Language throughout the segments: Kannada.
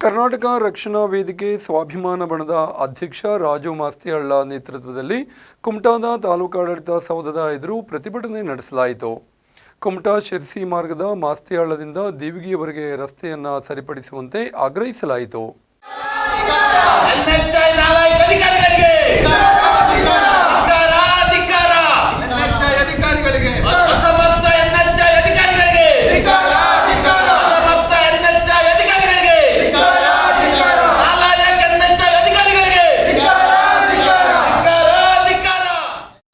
ಕರ್ನಾಟಕ ರಕ್ಷಣಾ ವೇದಿಕೆ ಸ್ವಾಭಿಮಾನ ಬಣದ ಅಧ್ಯಕ್ಷ ರಾಜು ಮಾಸ್ತಿಹಳ್ಳ ನೇತೃತ್ವದಲ್ಲಿ ಕುಮಟಾದ ತಾಲೂಕಾಡಳಿತ ಸೌಧದ ಎದುರು ಪ್ರತಿಭಟನೆ ನಡೆಸಲಾಯಿತು. ಕುಮಟಾ ಶಿರ್ಸಿ ಮಾರ್ಗದ ಮಾಸ್ತಿಹಳ್ಳದಿಂದ ದೇವಿಗೆಯವರೆಗೆ ರಸ್ತೆಯನ್ನು ಸರಿಪಡಿಸುವಂತೆ ಆಗ್ರಹಿಸಲಾಯಿತು.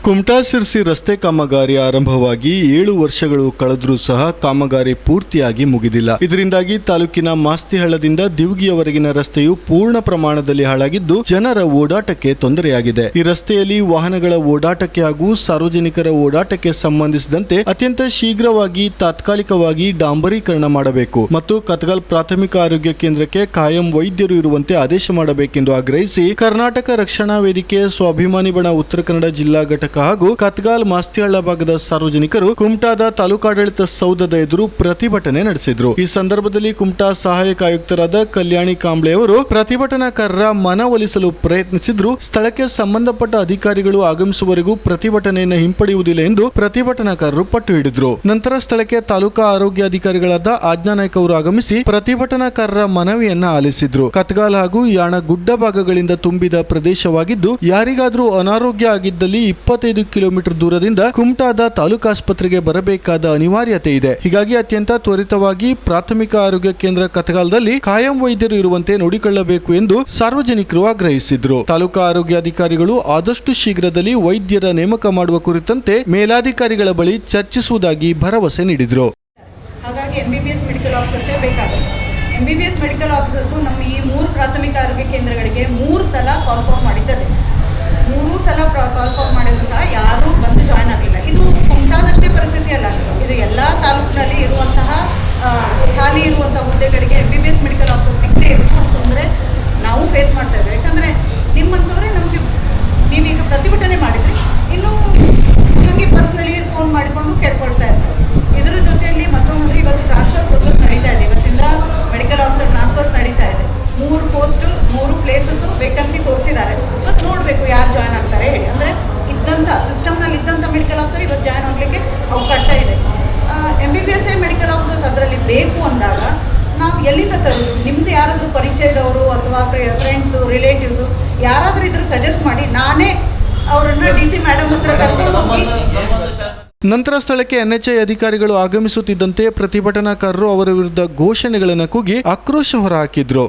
ಕುಮಟಾ ಸಿರ್ಸಿ ರಸ್ತೆ ಕಾಮಗಾರಿ ಆರಂಭವಾಗಿ ಏಳು ವರ್ಷಗಳು ಕಳೆದರೂ ಸಹ ಕಾಮಗಾರಿ ಪೂರ್ತಿಯಾಗಿ ಮುಗಿದಿಲ್ಲ. ಇದರಿಂದಾಗಿ ತಾಲೂಕಿನ ಮಾಸ್ತಿಹಳ್ಳದಿಂದ ದಿವ್ಗಿಯವರೆಗಿನ ರಸ್ತೆಯು ಪೂರ್ಣ ಪ್ರಮಾಣದಲ್ಲಿ ಹಾಳಾಗಿದ್ದು ಜನರ ಓಡಾಟಕ್ಕೆ ತೊಂದರೆಯಾಗಿದೆ. ಈ ರಸ್ತೆಯಲ್ಲಿ ವಾಹನಗಳ ಓಡಾಟಕ್ಕೆ ಹಾಗೂ ಸಾರ್ವಜನಿಕರ ಓಡಾಟಕ್ಕೆ ಸಂಬಂಧಿಸಿದಂತೆ ಅತ್ಯಂತ ಶೀಘ್ರವಾಗಿ ತಾತ್ಕಾಲಿಕವಾಗಿ ಡಾಂಬರೀಕರಣ ಮಾಡಬೇಕು ಮತ್ತು ಕತ್ಗಲ್ ಪ್ರಾಥಮಿಕ ಆರೋಗ್ಯ ಕೇಂದ್ರಕ್ಕೆ ಕಾಯಂ ವೈದ್ಯರು ಇರುವಂತೆ ಆದೇಶ ಮಾಡಬೇಕೆಂದು ಆಗ್ರಹಿಸಿ ಕರ್ನಾಟಕ ರಕ್ಷಣಾ ವೇದಿಕೆ ಸ್ವಾಭಿಮಾನಿ ಬಣ ಉತ್ತರ ಕನ್ನಡ ಜಿಲ್ಲಾ ಘಟಕ ಹಾಗೂ ಕತ್ಗಾಲ್ ಮಾಸ್ತಿಹಳ್ಳ ಭಾಗದ ಸಾರ್ವಜನಿಕರು ಕುಮಟಾದ ತಾಲೂಕಾಡಳಿತ ಸೌಧದ ಎದುರು ಪ್ರತಿಭಟನೆ ನಡೆಸಿದ್ರು. ಈ ಸಂದರ್ಭದಲ್ಲಿ ಕುಮಟಾ ಸಹಾಯಕ ಆಯುಕ್ತರಾದ ಕಲ್ಯಾಣಿ ಕಾಂಬ್ಳೆ ಅವರು ಪ್ರತಿಭಟನಾಕಾರರ ಮನವೊಲಿಸಲು ಪ್ರಯತ್ನಿಸಿದ್ರು. ಸ್ಥಳಕ್ಕೆ ಸಂಬಂಧಪಟ್ಟ ಅಧಿಕಾರಿಗಳು ಆಗಮಿಸುವವರೆಗೂ ಪ್ರತಿಭಟನೆಯನ್ನು ಹಿಂಪಡೆಯುವುದಿಲ್ಲ ಎಂದು ಪ್ರತಿಭಟನಾಕಾರರು ಪಟ್ಟು ಹಿಡಿದ್ರು. ನಂತರ ಸ್ಥಳಕ್ಕೆ ತಾಲೂಕಾ ಆರೋಗ್ಯಾಧಿಕಾರಿಗಳಾದ ಆಜ್ಞಾ ನಾಯ್ಕ ಅವರು ಆಗಮಿಸಿ ಪ್ರತಿಭಟನಾಕಾರರ ಮನವಿಯನ್ನ ಆಲಿಸಿದ್ರು. ಕತ್ಗಾಲ್ ಹಾಗೂ ಯಾಣ ಗುಡ್ಡ ಭಾಗಗಳಿಂದ ತುಂಬಿದ ಪ್ರದೇಶವಾಗಿದ್ದು, ಯಾರಿಗಾದರೂ ಅನಾರೋಗ್ಯ ಆಗಿದ್ದಲ್ಲಿ ಇಪ್ಪತ್ತೈದು ಕಿಲೋಮೀಟರ್ ದೂರದಿಂದ ಕುಮಟಾದ ತಾಲೂಕಾಸ್ಪತ್ರೆಗೆ ಬರಬೇಕಾದ ಅನಿವಾರ್ಯತೆ ಇದೆ. ಹೀಗಾಗಿ ಅತ್ಯಂತ ತ್ವರಿತವಾಗಿ ಪ್ರಾಥಮಿಕ ಆರೋಗ್ಯ ಕೇಂದ್ರ ಕಥಗಾಲದಲ್ಲಿ ಕಾಯಂ ವೈದ್ಯರು ಇರುವಂತೆ ನೋಡಿಕೊಳ್ಳಬೇಕು ಎಂದು ಸಾರ್ವಜನಿಕರು ಆಗ್ರಹಿಸಿದ್ರು. ತಾಲೂಕಾ ಆರೋಗ್ಯಾಧಿಕಾರಿಗಳು ಆದಷ್ಟು ಶೀಘ್ರದಲ್ಲಿ ವೈದ್ಯರ ನೇಮಕ ಮಾಡುವ ಕುರಿತಂತೆ ಮೇಲಾಧಿಕಾರಿಗಳ ಬಳಿ ಚರ್ಚಿಸುವುದಾಗಿ ಭರವಸೆ ನೀಡಿದರು. ಹಾಗಾಗಿ M B B S medical ಆಫೀಸರ್ಸೇ ಬೇಕಾಗುತ್ತೆ. M B B S medical officers ನಮ್ಮ ಈ ಮೂರು ಪ್ರಾಥಮಿಕ ಆರೋಗ್ಯ ಕೇಂದ್ರಗಳಿಗೆ ಮೂರು ಸಲ ಕಾಲ್ ಮಾಡಿದ್ದಾರೆ ಮೂರು ಸಲ ಕಾಲ್ ಫಾರ್ ಮಾಡಿದ್ರು ಸಹ ಯಾರೂ ಬಂದು ಜಾಯ್ನ್ ಆಗಲಿಲ್ಲ ಇದು ಕುಮಟಾದಷ್ಟೇ ಪರಿಸ್ಥಿತಿ ಅಲ್ಲ ಇದು ಎಲ್ಲ ತಾಲೂಕಿನಲ್ಲಿ ಇರುವಂತಹ ಆ, ಖಾಲಿ ಇರುವಂಥ ಹುದ್ದೆಗಳಿಗೆ M B B S medical officer ಸಿಗದೇ ಇತ್ತು ಅಂತಂದರೆ ನಾವು ಫೇಸ್ ಮಾಡ್ತಾ ಇದ್ದೇವೆ ಯಾಕಂದರೆ ನಿಮ್ಮಂಥವ್ರೆ ನಮಗೆ ನೀವೀಗ ಪ್ರತಿಭಟನೆ ಮಾಡಿದ್ರಿ ಇನ್ನು ನನಗೆ ಪರ್ಸ್ನಲಿ ಫೋನ್ ಮಾಡಿಕೊಂಡು ಕೇಳ್ಕೊಳ್ತಾ ಇದ್ದಾರೆ ಇದರ ಜೊತೆಯಲ್ಲಿ ಮತ್ತೊಂದು ಇವತ್ತು ಟ್ರಾನ್ಸ್ಫರ್ ಪ್ರೋಸೆಸ್ ನಡೀತಾ ಇದೆ ಇವತ್ತಿಂದ ಮೆಡಿಕಲ್ ಆಫೀಸರ್ ಟ್ರಾನ್ಸ್ಫರ್ಸ್ ನಡೀತಾ ಇದೆ ಮೂರು ಪೋಸ್ಟ್ ಮೂರು ಪ್ಲೇಸಸ್ ವೇಕೆನ್ಸಿ ತೋರಿಸಿದ್ದಾರೆ ಇವತ್ತು ನೋಡಬೇಕು ಯಾರು ಜಾಯ್ನ್ ಆಗ್ತಾರೆ ಹೇಳಿ ಅಂದರೆ ಇದ್ದಂಥ ಸಿಸ್ಟಮ್ನಲ್ಲಿ ಇದ್ದಂಥ ಮೆಡಿಕಲ್ ಆಫೀಸರ್ ಇವತ್ತು ಜಾಯ್ನ್ ಆಗಲಿಕ್ಕೆ ಅವಕಾಶ ಇದೆ. M B B S I medical officers ಅದರಲ್ಲಿ ಬೇಕು ಅಂದಾಗ ನಾವು ಎಲ್ಲಿಂದ ತರೋದು ನಿಮ್ಮದು ಯಾರಾದರೂ ಪರಿಚಯದವರು ಅಥವಾ ಫ್ರೆಂಡ್ಸು ರಿಲೇಟಿವ್ಸು ಯಾರಾದರೂ ಇದ್ರೆ ಸಜೆಸ್ಟ್ ಮಾಡಿ. ನಾನೇ ಅವರನ್ನು ಡಿ ಸಿ ಮೇಡಮ್ ಹತ್ರ ಕರ್ಕೊಂಡು ಹೋಗಿ ನಂತರ ಸ್ಥಳಕ್ಕೆ ಎನ್ಎಚ್ಐ ಅಧಿಕಾರಿಗಳು ಆಗಮಿಸುತ್ತಿದ್ದಂತೆ ಪ್ರತಿಭಟನಾಕಾರರು ಅವರ ವಿರುದ್ಧ ಘೋಷಣೆಗಳನ್ನು ಕೂಗಿ ಆಕ್ರೋಶ ಹೊರಹಾಕಿದ್ರು.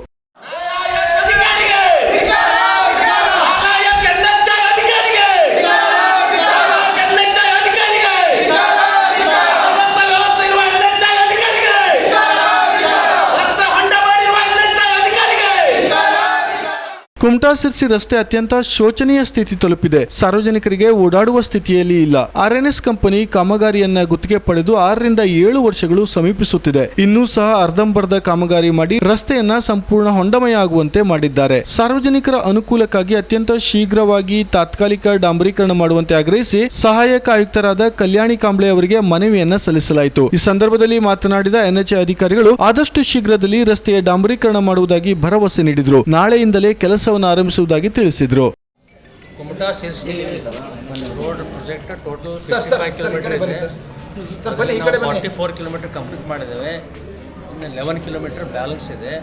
ಕುಮಟಾ ಸಿರ್ಸಿ ರಸ್ತೆ ಅತ್ಯಂತ ಶೋಚನೀಯ ಸ್ಥಿತಿ ತಲುಪಿದೆ. ಸಾರ್ವಜನಿಕರಿಗೆ ಓಡಾಡುವ ಸ್ಥಿತಿಯಲ್ಲಿ ಇಲ್ಲ. ಆರ್ಎನ್ಎಸ್ ಕಂಪನಿ ಕಾಮಗಾರಿಯನ್ನ ಗುತ್ತಿಗೆ ಪಡೆದು ಆರರಿಂದ ಏಳು ವರ್ಷಗಳು ಸಮೀಪಿಸುತ್ತಿದೆ. ಇನ್ನೂ ಸಹ ಅರ್ಧಂಬರ್ಧ ಕಾಮಗಾರಿ ಮಾಡಿ ರಸ್ತೆಯನ್ನ ಸಂಪೂರ್ಣ ಹೊಂಡಮಯ ಆಗುವಂತೆ ಮಾಡಿದ್ದಾರೆ. ಸಾರ್ವಜನಿಕರ ಅನುಕೂಲಕ್ಕಾಗಿ ಅತ್ಯಂತ ಶೀಘ್ರವಾಗಿ ತಾತ್ಕಾಲಿಕ ಡಾಂಬರೀಕರಣ ಮಾಡುವಂತೆ ಆಗ್ರಹಿಸಿ ಸಹಾಯಕ ಆಯುಕ್ತರಾದ ಕಲ್ಯಾಣಿ ಕಾಂಬ್ಳೆ ಅವರಿಗೆ ಮನವಿಯನ್ನ ಸಲ್ಲಿಸಲಾಯಿತು. ಈ ಸಂದರ್ಭದಲ್ಲಿ ಮಾತನಾಡಿದ ಎನ್ಎಚ್ಎ ಅಧಿಕಾರಿಗಳು, ಆದಷ್ಟು ಶೀಘ್ರದಲ್ಲಿ ರಸ್ತೆಯ ಡಾಂಬರೀಕರಣ ಮಾಡುವುದಾಗಿ ಭರವಸೆ ನೀಡಿದರು. ನಾಳೆಯಿಂದಲೇ ಕೆಲಸವನ್ನು ಆರಂಭಿಸುವುದಾಗಿ ತಿಳಿಸಿದ್ರು. Kumta Sirsi road project total sir, kilometre ಇದೆ ಈ ಸರ್. ಸರ್, ಬನ್ನಿ, ಈ ಕಡೆ ಬನ್ನಿ. ಫಾರ್ಟಿ ಫೋರ್ ಕಿಲೋಮೀಟರ್ ಕಂಪ್ಲೀಟ್ ಮಾಡಿದ್ದೇವೆ. ಇನ್ನು ಲೆವೆನ್ ಕಿಲೋಮೀಟರ್ ಬ್ಯಾಲೆನ್ಸ್ ಇದೆ.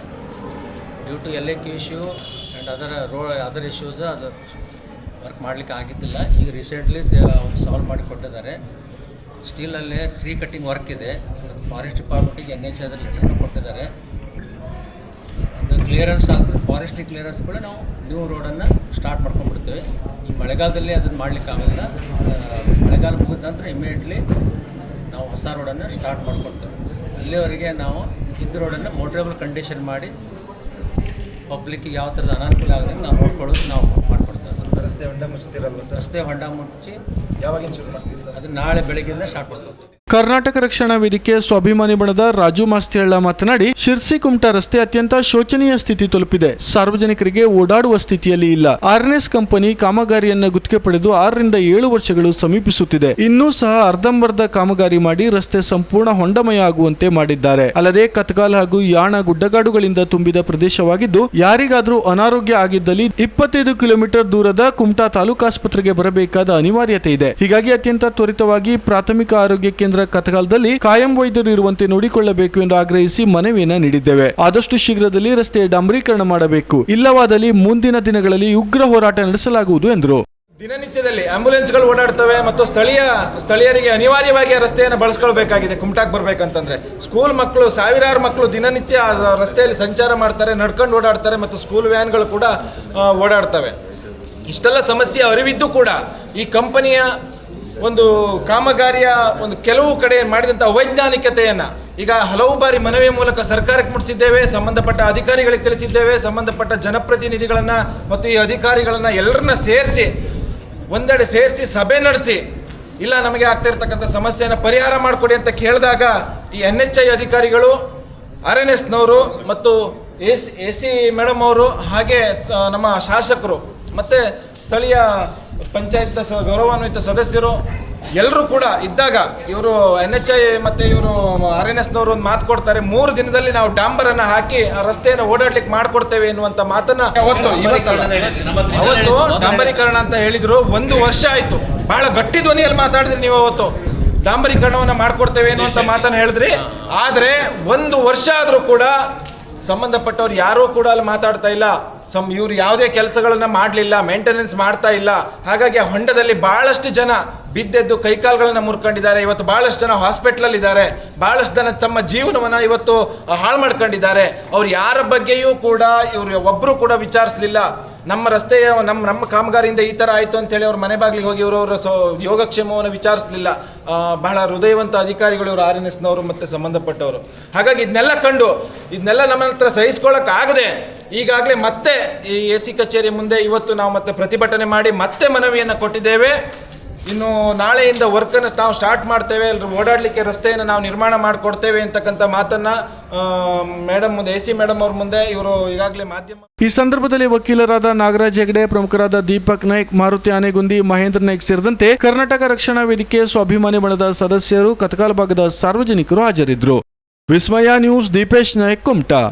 Due to L A Q issue and ಅದರ ರೋಡ್ ಅದರ್ ಇಶ್ಯೂಸ್ ಅದು ವರ್ಕ್ ಮಾಡಲಿಕ್ಕೆ ಆಗಿದ್ದಿಲ್ಲ. ಈಗ ರೀಸೆಂಟ್ಲಿ ಸಾಲ್ವ್ ಮಾಡಿ ಕೊಟ್ಟಿದ್ದಾರೆ. ಸ್ಟೀಲಲ್ಲೇ ಟ್ರೀ ಕಟ್ಟಿಂಗ್ ವರ್ಕ್ ಇದೆ. ಫಾರೆಸ್ಟ್ ಡಿಪಾರ್ಟ್ಮೆಂಟಿಗೆ ಎನ್ ಎಚ್ ಅದರಲ್ಲಿ ಲೆಟರ್ ಕೊಟ್ಟಿದ್ದಾರೆ. ಅದು ಕ್ಲಿಯರೆನ್ಸ್ ಆದರೆ ಫಾರೆಸ್ಟ್ರಿ ಕ್ಲಿಯರೆನ್ಸ್ ಕೂಡ ನಾವು ನ್ಯೂ ರೋಡನ್ನು ಸ್ಟಾರ್ಟ್ ಮಾಡ್ಕೊಂಡ್ಬಿಡ್ತೇವೆ. ಈ ಮಳೆಗಾಲದಲ್ಲಿ ಅದನ್ನು ಮಾಡ್ಲಿಕ್ಕೆ ಆಗೋಲ್ಲ ಮಳೆಗಾಲ ಮುಗಿದ ನಂತರ ಇಮಿಡಿಯೇಟ್ಲಿ ನಾವು ಹೊಸ ರೋಡನ್ನು ಸ್ಟಾರ್ಟ್ ಮಾಡ್ಕೊಡ್ತೇವೆ. ಅಲ್ಲಿವರೆಗೆ ನಾವು ಇದ್ದ ರೋಡನ್ನು ಮೋಟ್ರೇಬಲ್ ಕಂಡೀಷನ್ ಮಾಡಿ ಪಬ್ಲಿಕ್ಕಿಗೆ ಯಾವ ಥರದ ಅನಾನುಕೂಲ ಆಗದಂಗೆ ನಾವು ನೋಡ್ಕೊಳ್ಳೋದು ನಾವು ಮಾಡ್ಕೊಡ್ತೇವೆ. ರಸ್ತೆ ಹೊಂಡ ಮುಚ್ತಿರಲ್ವ ರಸ್ತೆ ಹೊಂಡ ಮುಚ್ಚಿ ಯಾವಾಗಿನ ಶುರು ಮಾಡ್ತೀವಿ ಸರ್? ಅದು ನಾಳೆ ಬೆಳಗ್ಗೆಯಿಂದ ಸ್ಟಾರ್ಟ್ ಮಾಡ್ತೀವಿ ಕರ್ನಾಟಕ ರಕ್ಷಣಾ ವೇದಿಕೆ ಸ್ವಾಭಿಮಾನಿ ಬಣದ ರಾಜು ಮಾಸ್ತಿಹಳ್ಳ ಮಾತನಾಡಿ, ಶಿರ್ಸಿ ಕುಮಟಾ ರಸ್ತೆ ಅತ್ಯಂತ ಶೋಚನೀಯ ಸ್ಥಿತಿ ತಲುಪಿದೆ. ಸಾರ್ವಜನಿಕರಿಗೆ ಓಡಾಡುವ ಸ್ಥಿತಿಯಲ್ಲಿ ಇಲ್ಲ. ಆರ್ಎನ್ಎಸ್ ಕಂಪನಿ ಕಾಮಗಾರಿಯನ್ನ ಗುತ್ತಿಗೆ ಪಡೆದು ಆರರಿಂದ ಏಳು ವರ್ಷಗಳು ಸಮೀಪಿಸುತ್ತಿದೆ. ಇನ್ನೂ ಸಹ ಅರ್ಧಂಬರ್ಧ ಕಾಮಗಾರಿ ಮಾಡಿ ರಸ್ತೆ ಸಂಪೂರ್ಣ ಹೊಂಡಮಯ ಆಗುವಂತೆ ಮಾಡಿದ್ದಾರೆ. ಅಲ್ಲದೆ ಕತ್ಕಾಲ್ ಹಾಗೂ ಯಾಣ ಗುಡ್ಡಗಾಡುಗಳಿಂದ ತುಂಬಿದ ಪ್ರದೇಶವಾಗಿದ್ದು, ಯಾರಿಗಾದರೂ ಅನಾರೋಗ್ಯ ಆಗಿದ್ದಲ್ಲಿ ಇಪ್ಪತ್ತೈದು ಕಿಲೋಮೀಟರ್ ದೂರದ ಕುಮಟಾ ತಾಲೂಕಾಸ್ಪತ್ರೆಗೆ ಬರಬೇಕಾದ ಅನಿವಾರ್ಯತೆ ಇದೆ. ಹೀಗಾಗಿ ಅತ್ಯಂತ ತ್ವರಿತವಾಗಿ ಪ್ರಾಥಮಿಕ ಆರೋಗ್ಯ ಕೇಂದ್ರ ಕಥಗಾಲದಲ್ಲಿ ಕಾಯಂ ವೈದ್ಯರು ಇರುವಂತೆ ನೋಡಿಕೊಳ್ಳಬೇಕು ಎಂದು ಆಗ್ರಹಿಸಿ ಮನವಿಯನ್ನ ನೀಡಿದ್ದೇವೆ. ಆದಷ್ಟು ಶೀಘ್ರದಲ್ಲಿ ರಸ್ತೆಯ ಡಾಂಬರೀಕರಣ ಮಾಡಬೇಕು. ಇಲ್ಲವಾದಲ್ಲಿ ಮುಂದಿನ ದಿನಗಳಲ್ಲಿ ಉಗ್ರ ಹೋರಾಟ ನಡೆಸಲಾಗುವುದು ಎಂದರು. ದಿನನಿತ್ಯದಲ್ಲಿ ಆಂಬ್ಯುಲೆನ್ಸ್ಗಳು ಓಡಾಡ್ತವೆ ಮತ್ತು ಸ್ಥಳೀಯ ಸ್ಥಳೀಯರಿಗೆ ಅನಿವಾರ್ಯವಾಗಿ ರಸ್ತೆಯನ್ನು ಬಳಸ್ಕೊಳ್ಬೇಕಾಗಿದೆ. ಕುಮಟಾಕ್ ಬರಬೇಕಂತಂದ್ರೆ ಸ್ಕೂಲ್ ಮಕ್ಕಳು, ಸಾವಿರಾರು ಮಕ್ಕಳು ದಿನನಿತ್ಯ ರಸ್ತೆಯಲ್ಲಿ ಸಂಚಾರ ಮಾಡ್ತಾರೆ, ನಡ್ಕೊಂಡು ಓಡಾಡ್ತಾರೆ ಮತ್ತು ಸ್ಕೂಲ್ ವ್ಯಾನ್ಗಳು ಕೂಡ ಓಡಾಡ್ತವೆ. ಇಷ್ಟೆಲ್ಲ ಸಮಸ್ಯೆ ಅರಿವಿದ್ದು ಕೂಡ ಈ ಕಂಪನಿಯ ಒಂದು ಕಾಮಗಾರಿಯ ಒಂದು ಕೆಲವು ಕಡೆ ಮಾಡಿದಂಥ ಅವೈಜ್ಞಾನಿಕತೆಯನ್ನು ಈಗ ಹಲವು ಬಾರಿ ಮನವಿ ಮೂಲಕ ಸರ್ಕಾರಕ್ಕೆ ಮುಟ್ಟಿಸಿದ್ದೇವೆ, ಸಂಬಂಧಪಟ್ಟ ಅಧಿಕಾರಿಗಳಿಗೆ ತಿಳಿಸಿದ್ದೇವೆ, ಸಂಬಂಧಪಟ್ಟ ಜನಪ್ರತಿನಿಧಿಗಳನ್ನು ಮತ್ತು ಈ ಅಧಿಕಾರಿಗಳನ್ನು ಎಲ್ಲರನ್ನ ಸೇರಿಸಿ, ಒಂದೆಡೆ ಸೇರಿಸಿ ಸಭೆ ನಡೆಸಿ, ಇಲ್ಲ ನಮಗೆ ಆಗ್ತಾ ಇರ್ತಕ್ಕಂಥ ಸಮಸ್ಯೆಯನ್ನು ಪರಿಹಾರ ಮಾಡಿಕೊಡಿ ಅಂತ ಕೇಳಿದಾಗ ಈ ಎನ್ ಎಚ್ ಐ ಅಧಿಕಾರಿಗಳು, ಆರ್ ಎನ್ ಎಸ್ನವರು ಮತ್ತು A C A C madam ಅವರು ಹಾಗೆ ನಮ್ಮ ಶಾಸಕರು ಮತ್ತು ಸ್ಥಳೀಯ ಪಂಚಾಯತ್ ಸ ಗೌರವಾನ್ವಿತ ಸದಸ್ಯರು ಎಲ್ಲರೂ ಕೂಡ ಇದ್ದಾಗ ಇವರು ಎನ್ ಎಚ್ ಐ ಮತ್ತು ಇವರು ಆರ್ ಎನ್ ಎಸ್ನವರು ಒಂದು ಮಾತು ಕೊಡ್ತಾರೆ ಮೂರು ದಿನದಲ್ಲಿ ನಾವು ಡಾಂಬರನ್ನು ಹಾಕಿ ಆ ರಸ್ತೆಯನ್ನು ಓಡಾಡ್ಲಿಕ್ಕೆ ಮಾಡಿಕೊಡ್ತೇವೆ ಎನ್ನುವಂಥ ಮಾತನ್ನು ಅವತ್ತು ಅವತ್ತು ಡಾಂಬರೀಕರಣ ಅಂತ ಹೇಳಿದರು ಒಂದು ವರ್ಷ ಆಯಿತು. ಭಾಳ ಗಟ್ಟಿ ಧ್ವನಿಯಲ್ಲಿ ಮಾತಾಡಿದ್ರಿ ನೀವು ಅವತ್ತು. ಡಾಂಬರೀಕರಣವನ್ನು ಮಾಡಿಕೊಡ್ತೇವೆ ಅನ್ನುವಂಥ ಮಾತನ್ನು ಹೇಳಿದ್ರಿ. ಆದರೆ ಒಂದು ವರ್ಷ ಆದರೂ ಕೂಡ ಸಂಬಂಧಪಟ್ಟವ್ರು ಯಾರೂ ಕೂಡ ಅಲ್ಲಿ ಮಾತಾಡ್ತಾ ಇಲ್ಲ. ಸಮ್ ಇವ್ರು ಯಾವುದೇ ಕೆಲಸಗಳನ್ನು ಮಾಡಲಿಲ್ಲ ಮೇಂಟೆನೆನ್ಸ್ ಮಾಡ್ತಾ ಇಲ್ಲ. ಹಾಗಾಗಿ ಆ ಹೊಂಡದಲ್ಲಿ ಬಹಳಷ್ಟು ಜನ ಬಿದ್ದೆದ್ದು ಕೈಕಾಲುಗಳನ್ನು ಮುರ್ಕೊಂಡಿದ್ದಾರೆ. ಇವತ್ತು ಬಹಳಷ್ಟು ಜನ ಹಾಸ್ಪಿಟ್ಲಲ್ಲಿ ಇದ್ದಾರೆ ಬಹಳಷ್ಟು ಜನ ತಮ್ಮ ಜೀವನವನ್ನ ಇವತ್ತು ಹಾಳು ಮಾಡ್ಕೊಂಡಿದ್ದಾರೆ. ಅವ್ರು ಯಾರ ಬಗ್ಗೆಯೂ ಕೂಡ ಇವರು ಒಬ್ಬರು ಕೂಡ ವಿಚಾರಿಸಲಿಲ್ಲ. ನಮ್ಮ ರಸ್ತೆಯ, ನಮ್ಮ ನಮ್ಮ ಕಾಮಗಾರಿಯಿಂದ ಈ ಥರ ಆಯಿತು ಅಂತೇಳಿ ಅವ್ರ ಮನೆ ಬಾಗಿಲಿಗೆ ಹೋಗಿ ಇವರವರ ಸೊ, ಯೋಗಕ್ಷೇಮವನ್ನು ವಿಚಾರಿಸಲಿಲ್ಲ. ಬಹಳ ಹೃದಯವಂತ ಅಧಿಕಾರಿಗಳು ಇವರು ಆರ್ ಎನ್ ಎಸ್ನವರು ಮತ್ತು ಸಂಬಂಧಪಟ್ಟವರು. ಹಾಗಾಗಿ ಇದನ್ನೆಲ್ಲ ಕಂಡು, ಇದನ್ನೆಲ್ಲ ನಮ್ಮ ಹತ್ರ ಸಹಿಸ್ಕೊಳ್ಳೋಕ್ಕಾಗದೆ ಈಗಾಗಲೇ ಮತ್ತೆ ಈ ಎ ಸಿ ಕಚೇರಿ ಮುಂದೆ ಇವತ್ತು ನಾವು ಮತ್ತೆ ಪ್ರತಿಭಟನೆ ಮಾಡಿ ಮತ್ತೆ ಮನವಿಯನ್ನು ಕೊಟ್ಟಿದ್ದೇವೆ. ಇನ್ನು ನಾಳೆಯಿಂದ ವರ್ಕನ್ನು ನಾವು ಸ್ಟಾರ್ಟ್ ಮಾಡ್ತೇವೆ. ಓಡಾಡಲಿಕ್ಕೆ ರಸ್ತೆಯನ್ನು ನಾವು ನಿರ್ಮಾಣ ಮಾಡಿಕೊಡ್ತೇವೆ ಅಂತಕ್ಕಂಥ ಮಾತನ್ನು ಮೇಡಮ್ ಮುಂದೆ, ಎ ಸಿ ಮೇಡಮ್ ಅವ್ರ ಮುಂದೆ ಇವರು ಈಗಾಗಲೇ ಮಾಧ್ಯಮ ಈ ಸಂದರ್ಭದಲ್ಲಿ ವಕೀಲರಾದ ನಾಗರಾಜ್ ಹೆಗಡೆ, ಪ್ರಮುಖರಾದ ದೀಪಕ್ ನಾಯ್ಕ್, ಮಾರುತಿ ಆನೆಗುಂದಿ, ಮಹೇಂದ್ರ ನಾಯ್ಕ್ ಸೇರಿದಂತೆ ಕರ್ನಾಟಕ ರಕ್ಷಣಾ ವೇದಿಕೆ ಸ್ವಾಭಿಮಾನಿ ಬಣದ ಸದಸ್ಯರು ಕತಕಾಲ್ ಭಾಗದ ಸಾರ್ವಜನಿಕರು ಹಾಜರಿದ್ದರು. ವಿಸ್ಮಯ ನ್ಯೂಸ್, ದೀಪೇಶ್ ನಾಯ್ಕ್, ಕುಮಟಾ.